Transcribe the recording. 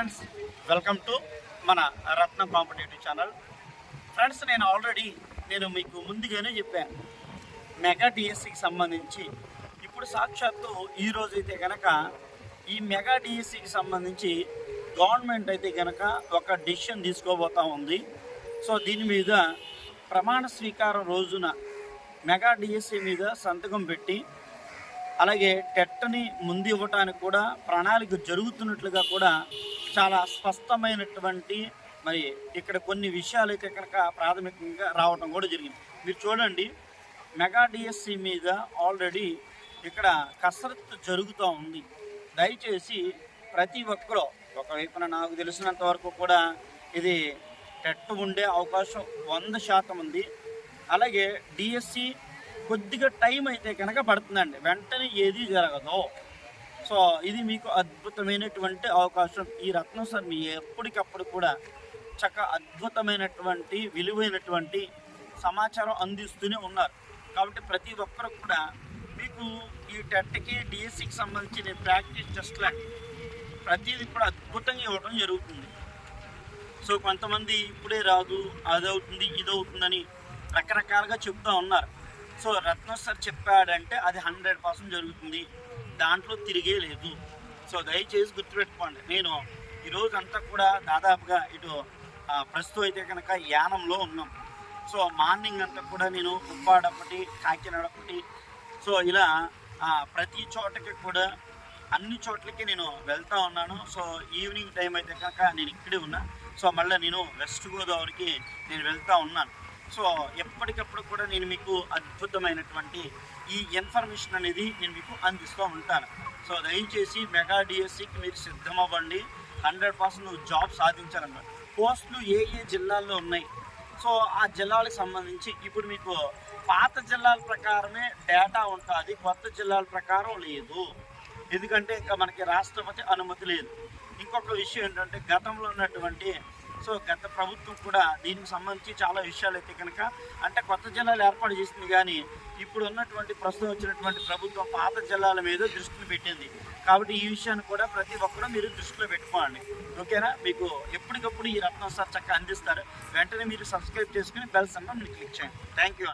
Friends welcome to మన Ratna competitive channel. Friends నేను already నేను మీకు ముందుగానే చెప్పాను మెగా డిఎస్సికి సంబంధించి. ఇప్పుడు సాక్షాత్తు ఈ అయితే కనుక ఈ మెగా డిఎస్సికి సంబంధించి గవర్నమెంట్ అయితే కనుక ఒక డిసిషన్ తీసుకోబోతా ఉంది. సో దీని మీద ప్రమాణ స్వీకారం రోజున మెగా డిఎస్సి మీద సంతకం పెట్టి అలాగే టెట్ని ముందు ఇవ్వటానికి కూడా ప్రణాళిక జరుగుతున్నట్లుగా కూడా చాలా స్పష్టమైనటువంటి మరి ఇక్కడ కొన్ని విషయాలు ఇక్కడ ప్రాథమికంగా రావడం కూడా జరిగింది. మీరు చూడండి మెగా డిఎస్సి మీద ఆల్రెడీ ఇక్కడ కసరత్తు జరుగుతూ ఉంది. దయచేసి ప్రతి ఒక్కరూ ఒకవైపున నాకు తెలిసినంత వరకు కూడా ఇది టెట్ ఉండే అవకాశం వంద శాతం ఉంది. అలాగే డిఎస్సి కొద్దిగా టైం అయితే కనుక పడుతుందండి. వెంటనే ఏది జరగదు. సో ఇది మీకు అద్భుతమైనటువంటి అవకాశం. ఈ రత్నం సార్ మీ ఎప్పటికప్పుడు కూడా చక్క అద్భుతమైనటువంటి విలువైనటువంటి సమాచారం అందిస్తూనే ఉన్నారు. కాబట్టి ప్రతి ఒక్కరు కూడా మీకు ఈ టెట్కి డిఎస్సికి సంబంధించిన ప్రాక్టీస్ టెస్ట్ లాంటి ప్రతిదీ కూడా అద్భుతంగా ఇవ్వడం జరుగుతుంది. సో కొంతమంది ఇప్పుడే రాదు అది అవుతుంది ఇది అవుతుందని రకరకాలుగా చెప్తూ ఉన్నారు. సో రత్న సార్ చెప్పాడంటే అది హండ్రెడ్ పర్సెంట్ జరుగుతుంది. దాంట్లో తిరిగే లేదు. సో దయచేసి గుర్తుపెట్టుకోండి. నేను ఈరోజు అంతా కూడా దాదాపుగా ఇటు ప్రస్తుతం అయితే కనుక యానంలో ఉన్నాం. సో మార్నింగ్ అంతా కూడా నేను ఉప్పాడ ఒకటి కాకినాడ ఒకటి. సో ఇలా ప్రతి చోటకి కూడా అన్ని చోట్లకి నేను వెళ్తూ ఉన్నాను. సో ఈవినింగ్ టైం అయితే కనుక నేను ఇక్కడే ఉన్నా. సో మళ్ళీ నేను వెస్ట్ గోదావరికి నేను వెళ్తూ ఉన్నాను. సో ఎప్పటికప్పుడు కూడా నేను మీకు అద్భుతమైనటువంటి ఈ ఇన్ఫర్మేషన్ అనేది నేను మీకు అందిస్తూ ఉంటాను. సో దయచేసి మెగా డిఎస్సికి మీరు సిద్ధమవ్వండి. హండ్రెడ్ పర్సెంట్ నువ్వు జాబ్ సాధించాలన్నమాట. పోస్టులు ఏ ఏ జిల్లాల్లో ఉన్నాయి? సో ఆ జిల్లాలకు సంబంధించి ఇప్పుడు మీకు పాత జిల్లాల ప్రకారమే డేటా ఉంటుంది. కొత్త జిల్లాల ప్రకారం లేదు. ఎందుకంటే ఇంకా మనకి రాష్ట్రపతి అనుమతి లేదు. ఇంకొక విషయం ఏంటంటే గతంలో ఉన్నటువంటి సో గత ప్రభుత్వం కూడా దీనికి సంబంధించి చాలా విషయాలు అయితే కనుక అంటే కొత్త జిల్లాలు ఏర్పాటు చేసింది కానీ ఇప్పుడు ఉన్నటువంటి ప్రస్తుతం వచ్చినటువంటి ప్రభుత్వం పాత జిల్లాల మీద దృష్టిని పెట్టింది. కాబట్టి ఈ విషయాన్ని కూడా ప్రతి ఒక్కరూ మీరు దృష్టిలో పెట్టుకోండి. ఓకేనా? మీకు ఎప్పటికప్పుడు ఈ రత్నం సార్ చక్కగా అందిస్తారు. వెంటనే మీరు సబ్స్క్రైబ్ చేసుకుని బెల్ సమ్మని క్లిక్ చేయండి. Thank you